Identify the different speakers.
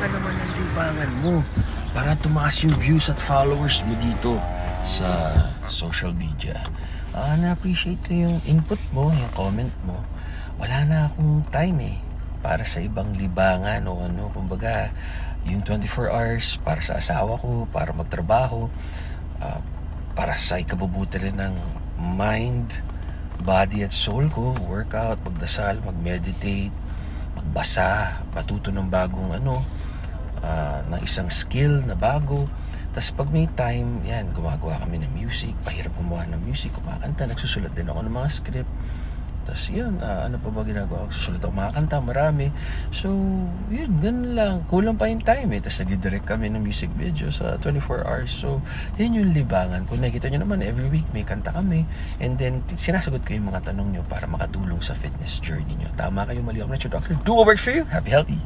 Speaker 1: ka naman ng libangan mo para tumaas yung views at followers mo dito sa social media. Ah, na-appreciate ko yung input mo, yung comment mo. Wala na akong time eh para sa ibang libangan o ano. Kumbaga, yung 24 hours para sa asawa ko, para magtrabaho, ah, para sa ikabubuti rin ng mind, body at soul ko, workout, magdasal, mag-meditate, magbasa, matuto ng bagong ano, ah, ng isang skill na bago. Tapos pag may time, yan, gumagawa kami ng music, pahirap gumawa ng music, kumakanta, nagsusulat din ako ng mga script. Tapos yun, ah, ano pa ba ginagawa ko? Susulat ako mga marami. So, yun, ganun lang. Kulang pa yung time eh. Tapos nag-direct kami ng music video sa 24 hours. So, yun yung libangan. Kung nakikita nyo naman, every week may kanta kami. And then, sinasagot ko yung mga tanong nyo para makatulong sa fitness journey nyo. Tama kayo, mali ako na Dr. Do works for you. Happy, healthy.